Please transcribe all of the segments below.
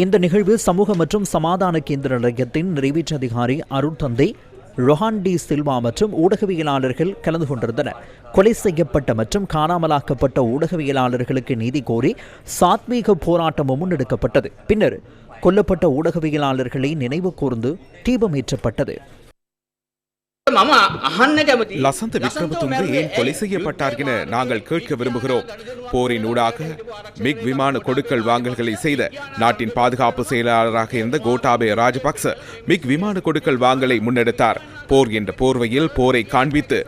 இந்த நிகழ்வில் சமூக மற்றும் சமாதான கேந்திர நிலையத்தின் நிறைவேற்று அதிகாரி அருட்தந்தை ரொஹான் டி சில்வா மற்றும் ஊடகவியலாளர்கள் கலந்து கொண்டிருந்தனர். கொலை செய்யப்பட்ட மற்றும் காணாமலாக்கப்பட்ட ஊடகவியலாளர்களுக்கு நீதி கோரி சாத்வீக போராட்டமும் முன்னெடுக்கப்பட்டது. பின்னர் கொல்லப்பட்ட ஊடகவியலாளர்களை நினைவு கூர்ந்து தீபமேற்றப்பட்டது லசந்த விக்ரமதுங்க கொலை செய்யப்பட்டார் என நாங்கள் கேட்க விரும்புகிறோம். போரின் ஊடாக மிக் விமான கொடுக்கல் வாங்கல்களை செய்த நாட்டின் பாதுகாப்பு செயலாளராக இருந்த கோட்டாபே ராஜபக்ச மிக் விமான கொடுக்கல் வாங்கலை முன்னெடுத்தார். போர் என்ற போர்வையில் போரை காண்பித்து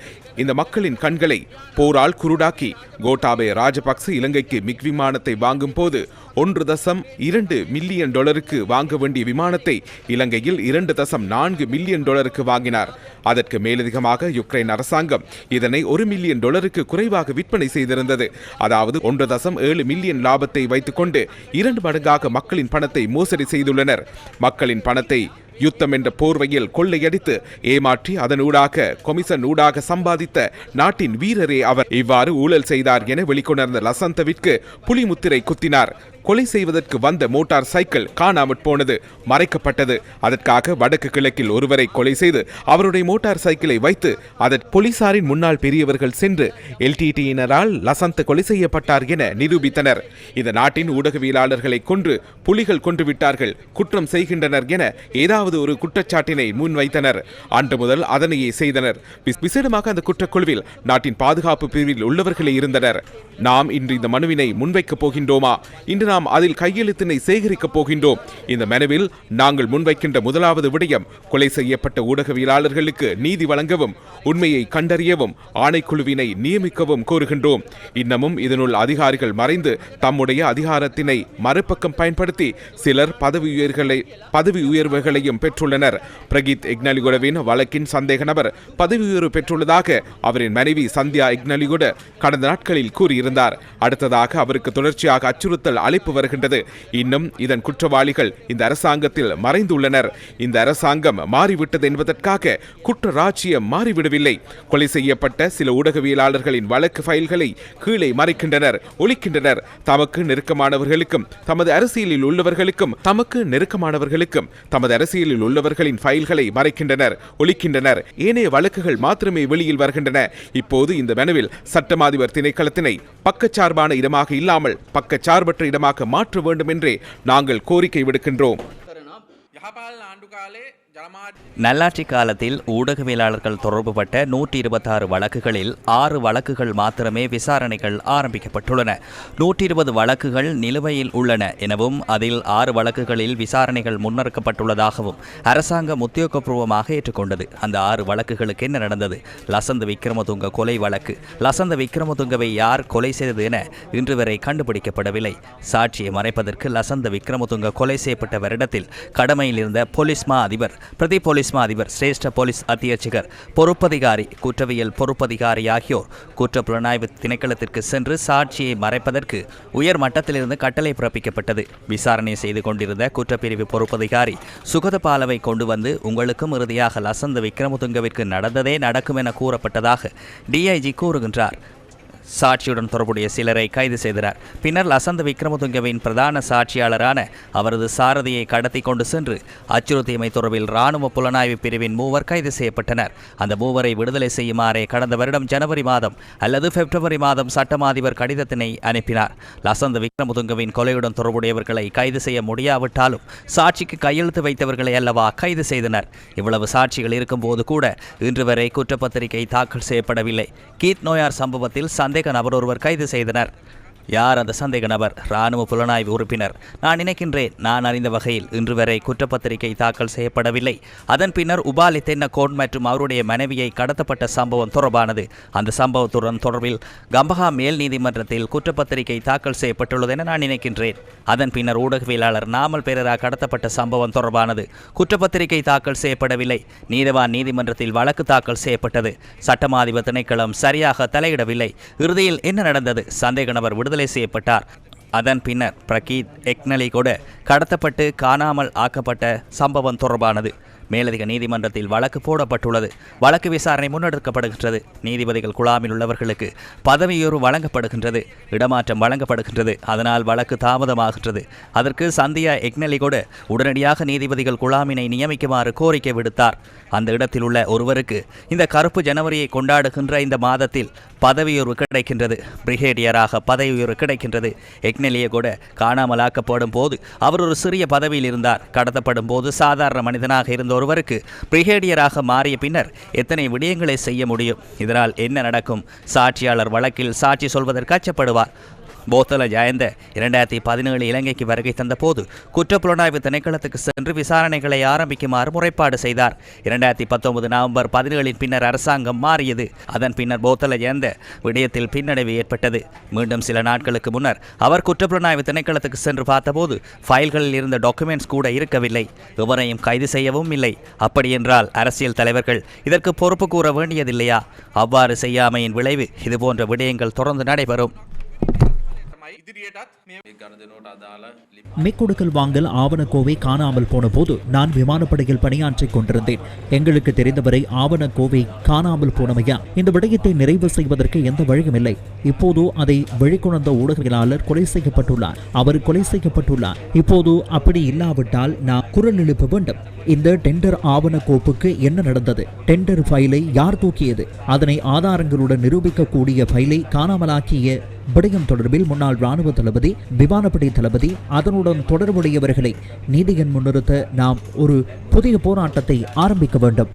இந்த மக்களின் கண்களை போரால் குருடாக்கி. கோட்டாபே ராஜபக்ச இலங்கைக்கு மிக் விமானத்தை வாங்கும் போது ஒன்று தசம் இரண்டு மில்லியன் டாலருக்கு வாங்க வேண்டிய விமானத்தை இலங்கையில் இரண்டு தசம் நான்கு மில்லியன் டாலருக்கு வாங்கினார். அதற்கு மேலதிகமாக யுக்ரைன் அரசாங்கம் இதனை ஒரு மில்லியன் டாலருக்கு குறைவாக விற்பனை செய்திருந்தது. அதாவது ஒன்று தசம் ஏழு மில்லியன் லாபத்தை வைத்துக்கொண்டு இரண்டு மடங்காக மக்களின் பணத்தை மோசடி செய்துள்ளனர். மக்களின் பணத்தை யுத்தம் என்ற போர்வையில் கொள்ளையடித்து ஏமாற்றி அதன் ஊடாக கொமிசன் ஊடாக சம்பாதித்த நாட்டின் வீரரே அவர். இவ்வாறு ஊழல் செய்தார் என வெளிக்கொணர்ந்த லசந்தவிற்கு புலிமுத்திரை குத்தினார். கொலை செய்வதற்கு வந்த மோட்டார் சைக்கிள் காணாமற் போனது மறைக்கப்பட்டது. அதற்காக வடக்கு கிழக்கில் ஒருவரை கொலை செய்து அவருடைய மோட்டார் சைக்கிளை வைத்து அதற்கு போலீசாரின் முன்னாள் பெரியவர்கள் சென்று எல்டிடியினரால் லசந்த் கொலை செய்யப்பட்டார் என நிரூபித்தனர். இந்த நாட்டின் ஊடகவியலாளர்களை கொன்று புலிகள் கொன்று விட்டார்கள் குற்றம் செய்கின்றனர் என ஏதாவது ஒரு குற்றச்சாட்டினை முன்வைத்தனர். அன்று முதல் அதனையே செய்தனர். விசேடமாக அந்த குற்றக்குழுவில் நாட்டின் பாதுகாப்பு பிரிவில் உள்ளவர்களே இருந்தனர். நாம் இன்று இந்த மனுவினை முன்வைக்கப் போகின்றோமா? இன்று நாம் அதில் கையெழுத்தினை சேகரிக்கப் போகின்றோம். இந்த மனுவில் நாங்கள் முன்வைக்கின்ற முதலாவது விடயம் கொலை செய்யப்பட்ட ஊடகவியலாளர்களுக்கு நீதி வழங்கவும் உண்மையை கண்டறியவும் ஆணைக்குழுவினை நியமிக்கவும் கோருகின்றோம். இன்னமும் இதனுள் அதிகாரிகள் மறைந்து தம்முடைய அதிகாரத்தினை மறுபக்கம் பயன்படுத்தி சிலர் பதவி உயர்களை பதவி உயர்வுகளையும் பெற்றுள்ளனர். பிரகீத் இக்னலிகுடவின் வழக்கின் சந்தேக நபர் பதவி உயர்வு பெற்றுள்ளதாக அவரின் மனைவி சந்தியா இக்னலிகுட கடந்த நாட்களில் கூறியிருந்தார். அடுத்ததாக அவருக்கு தொடர்ச்சியாக அச்சுறுத்தல் அழைப்பு வருகின்றது. இன்னும் இதன் குற்றவாளிகள் இந்த அரசாங்கத்தில் மறைந்துள்ளனர். இந்த அரசாங்கம் மாறிவிட்டது என்பதற்காக குற்ற ராஜ்யம் மாறிவிடவில்லை. கொலை செய்யப்பட்ட சில ஊடகவியலாளர்களின் வழக்கு ஃபைல்களை கீழே மறைக்கின்றனர் ஒழிக்கின்றனர். தமக்கு நெருக்கமானவர்களுக்கும் தமது அரசியலில் உள்ளவர்களுக்கும் தமக்கு நெருக்கமானவர்களுக்கும் தமது அரசியலில் உள்ளவர்களின் ஃபைல்களை மறைக்கின்றனர் ஒழிக்கின்றனர். ஏனைய வழக்குகள் மாத்திரமே வெளியில் வருகின்றன. இப்போது இந்த மனுவில் சட்டமாதிபர் திணைக்களத்தினை பக்கச்சார்பான இடமாக இல்லாமல் பக்கச்சார்பற்ற இடமாக மாற்ற வேண்டும் என்றே நாங்கள் கோரிக்கை விடுக்கின்றோம். நல்லாட்சி காலத்தில் ஊடகவியலாளர்கள் தொடர்புபட்ட நூற்றி இருபத்தாறு வழக்குகளில் ஆறு வழக்குகள் மாத்திரமே விசாரணைகள் ஆரம்பிக்கப்பட்டுள்ளன. நூற்றி இருபது வழக்குகள் நிலுவையில் உள்ளன எனவும் அதில் ஆறு வழக்குகளில் விசாரணைகள் முன்னெடுக்கப்பட்டுள்ளதாகவும் அரசாங்கம் உத்தியோகபூர்வமாக ஏற்றுக்கொண்டது. அந்த ஆறு வழக்குகளுக்கு என்ன நடந்தது? லசந்த விக்ரமதுங்க கொலை வழக்கு. லசந்த விக்ரமதுங்கவை யார் கொலை செய்தது என இன்று வரை கண்டுபிடிக்கப்படவில்லை. சாட்சியை மறைப்பதற்கு லசந்த விக்ரமதுங்க கொலை செய்யப்பட்ட வருடத்தில் கடமையில் இருந்த போலீஸ் அதிபர் பிரதி போலீஸ் மா அதிபர் சிரேஷ்ட போலீஸ் அத்தியட்சகர் பொறுப்பதிகாரி குற்றவியல் பொறுப்பதிகாரி ஆகியோர் குற்ற புலனாய்வு திணைக்களத்திற்கு சென்று சாட்சியை மறைப்பதற்கு உயர் மட்டத்திலிருந்து கட்டளை பிறப்பிக்கப்பட்டது. விசாரணை செய்து கொண்டிருந்த குற்றப்பிரிவு பொறுப்பதிகாரி சுகதபாலவை கொண்டு வந்து உங்களுக்கும் இறுதியாக லசந்த விக்ரமதுங்கவிற்கு நடந்ததே நடக்கும் என கூறப்பட்டதாக டிஐஜி கூறுகின்றார். சாட்சியுடன் தொடர்புடைய சிலரை கைது செய்தனர் பின்னர் லசந்த விக்ரமதுங்கவின் பிரதான சாட்சியாளரான அவரது சாரதியை கடத்தி கொண்டு சென்று அச்சுறுத்தியமை தொடர்பில் ராணுவ புலனாய்வு பிரிவின் மூவர் கைது செய்யப்பட்டனர். அந்த மூவரை விடுதலை செய்யுமாறே கடந்த வருடம் ஜனவரி மாதம் அல்லது பிப்ரவரி மாதம் சட்டமாதிபர் கடிதத்தினை அனுப்பினார். லசந்த விக்ரமதுங்கவின் கொலையுடன் தொடர்புடையவர்களை கைது செய்ய முடியாவிட்டாலும் சாட்சிக்கு கையெழுத்து வைத்தவர்களை அல்லவா கைது செய்தனர். இவ்வளவு சாட்சிகள் இருக்கும்போது கூட இன்று வரை குற்றப்பத்திரிகை தாக்கல் செய்யப்படவில்லை. கீத் நோயார் சம்பவத்தில் சந்தேக நபர் ஒருவர் கைது செய்தனர். யார் அந்த சந்தேக நபர்? இராணுவ புலனாய்வு உறுப்பினர். நான் நினைக்கின்றேன் நான் அறிந்த வகையில் இன்று வரை குற்றப்பத்திரிகை தாக்கல் செய்யப்படவில்லை. அதன் பின்னர் உபாலி தென்னகோன் மற்றும் அவருடைய மனைவியை கடத்தப்பட்ட சம்பவம் தொடர்பானது. அந்த சம்பவத்துடன் தொடர்பில் கம்பஹா மேல் நீதிமன்றத்தில் குற்றப்பத்திரிகை தாக்கல் செய்யப்பட்டுள்ளது என நான் நினைக்கின்றேன். அதன் பின்னர் ஊடகவியலாளர் நாமல் பெரரா கடத்தப்பட்ட சம்பவம் தொடர்பானது. குற்றப்பத்திரிகை தாக்கல் செய்யப்படவில்லை. நீதவான் நீதிமன்றத்தில் வழக்கு தாக்கல் செய்யப்பட்டது. சட்டமாதிப திணைக்களம் சரியாக தலையிடவில்லை. இறுதியில் என்ன நடந்தது? சந்தேக நபர் விடுதலை செய்யப்பட்டார். அதன் பின்னர் பிரகீத் எக்னலி கூட கடத்தப்பட்டு காணாமல் ஆக்கப்பட்ட சம்பவம் தொடர்பானது. மேலதிக நீதிமன்றத்தில் வழக்கு போடப்பட்டுள்ளது. வழக்கு விசாரணை முன்னெடுக்கப்படுகின்றது. நீதிபதிகள் குழாமில் உள்ளவர்களுக்கு பதவியுயர்வு வழங்கப்படுகின்றது. இடமாற்றம் வழங்கப்படுகின்றது. அதனால் வழக்கு தாமதமாகின்றது. அதற்கு சந்தியா எக்னலி கூட உடனடியாக நீதிபதிகள் குழாமினை நியமிக்குமாறு கோரிக்கை விடுத்தார். அந்த இடத்தில் உள்ள ஒருவருக்கு இந்த கருப்பு ஜனவரியை கொண்டாடுகின்ற இந்த மாதத்தில் பதவியுயர்வு கிடைக்கின்றது. பிரிகேடியராக பதவி கிடைக்கின்றது. எக்னெலியை கூட காணாமலாக்கப்படும் போது அவர் ஒரு சிறிய பதவியில் இருந்தார். கடத்தப்படும் போது சாதாரண மனிதனாக இருந்த ஒருவருக்கு பிரிகேடியராக மாறிய பின்னர் எத்தனை விடயங்களை செய்ய முடியும்? இதனால் என்ன நடக்கும்? சாட்சியாளர் வழக்கில் சாட்சி சொல்வதற்கு அச்சப்படுவார். போத்தல ஜயந்த இரண்டாயிரத்தி பதினேழு இலங்கைக்கு வருகை தந்தபோது குற்றப்புலனாய்வு திணைக்களத்துக்கு சென்று விசாரணைகளை ஆரம்பிக்குமாறு முறைப்பாடு செய்தார். இரண்டாயிரத்தி பத்தொன்பது நவம்பர் பதினேழின் பின்னர் அரசாங்கம் மாறியது. அதன் பின்னர் போத்தல ஜயந்த விடயத்தில் பின்னடைவு ஏற்பட்டது. மீண்டும் சில நாட்களுக்கு முன்னர் அவர் குற்றப்புலனாய்வு திணைக்களத்துக்கு சென்று பார்த்தபோது ஃபைல்களில் இருந்த டாக்குமெண்ட்ஸ் கூட இருக்கவில்லை. எவரையும் கைது செய்யவும் இல்லை. அப்படியென்றால் அரசியல் தலைவர்கள் இதற்கு பொறுப்பு கூற வேண்டியதில்லையா? அவ்வாறு செய்யாமையின் விளைவு இதுபோன்ற விடயங்கள் தொடர்ந்து நடைபெறும். மிக்குடுக்கல் வாங்கல் ஆவணக்கோவை காணாமல் போன போது நான் விமானப்படையில் பணியாற்றிக் கொண்டிருந்தேன். எங்களுக்கு தெரிந்தவரை ஆவணக்கோவை காணாமல் போனமையா இந்த விடயத்தை நிறைவு செய்வதற்கு எந்த வழியும் இல்லை. இப்போது அதை வெளிக்கொணர்ந்த ஊடகவியலாளர் கொலை செய்யப்பட்டுள்ளார். அவர் கொலை செய்யப்பட்டுள்ளார். இப்போது அப்படி இல்லாவிட்டால் நான் குரல் எழுப்ப வேண்டும். இந்த டெண்டர் ஆவண கோப்புக்கு என்ன நடந்தது? டெண்டர் ஃபைலை யார் தூக்கியது? அதனை ஆதாரங்களுடன் நிரூபிக்கக்கூடிய ஃபைலை காணாமலாக்கிய விடயம் தொடர்பில் முன்னாள் ராணுவ தளபதி விமானப்படை தளபதி அதனுடன் தொடர்புடையவர்களை நீதியின் முன்னிறுத்த நாம் ஒரு புதிய போராட்டத்தை ஆரம்பிக்க வேண்டும்.